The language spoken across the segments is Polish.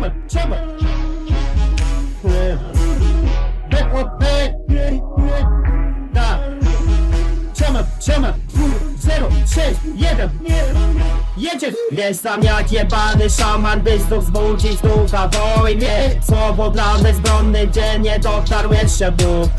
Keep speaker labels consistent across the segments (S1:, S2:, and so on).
S1: chubba, chubba. Yeah. Back, back, yeah, yeah. Nah. Chubba, chubba. 0, 6, 1 Jedziesz Jestem jak jebany szaman, by znów zbudzić ducha woły mnie Słowo dla bezbronny, gdzie nie dotarł jeszcze Bóg.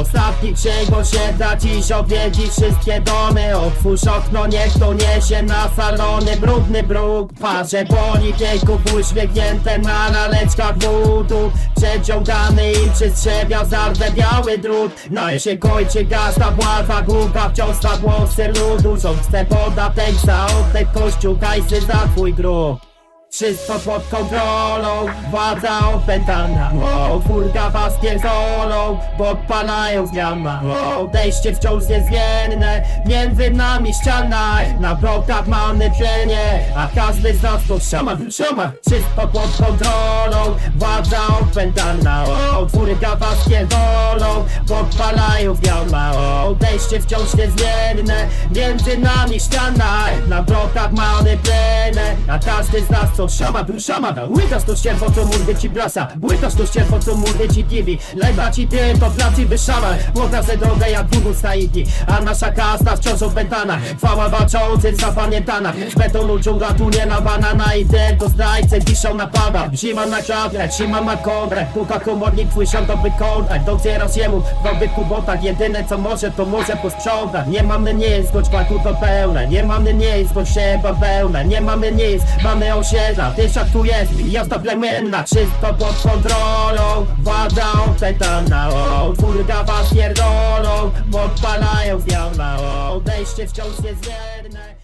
S1: Ostatni księg osiedla, dziś odwiedzi wszystkie domy. Otwórz okno, niech to niesie na salony brudny bruk. Parze boli wieków uśmiechnięte na naleczkach wudu Przeciągany im przez trzewia zarwę biały drut. Na się kończy gasta, bława, głupa, wciąż na głosy ludu. Rząd chce podatek za oddech Kościół hajsy za twój grób wszystko pod kontrolą, władza opętana wow. Furga was pierdolą, podpalają zmiana wow. Odejście wciąż niezmienne, między nami ściana Na blokach mamy pienie, a każdy z nas to szaman, szaman Wszystko pod kontrolą, wow. Furga was pierdolą, podpalają zmiana wow. Odejście wciąż niezmienne, między nami ściana Na blokach pienie, a każdy z nas to szama, był szama Łykasz to ścierwo, co murdy ci brasa. Łykasz to ścierwo, co murdy ci Lewa ci ty, to placi wyszama Młoda se drogę jak długo staiki A nasza kasta wciąż opętana. Chwała walczących zapamiętana. Betonu dżungla tu nie na banana I ten to zdrajcy wiszą na pada Zima na klatę, trzyma na kontrę Puka komornik twój się to wykonać. Docieram się mu w nowych kubotach Jedyne co może to może posprzątać. Nie mamy nic, choć paku to pełne. Nie mamy nic, choć sieba pełne. Nie mamy nic, mamy osiedla Tyszak tu jest, jazda plemienna Wszystko pod kontrolą. Władza opętana o, Furga was pierdolą Podpalają z diabła o, Odejście wciąż niezmierne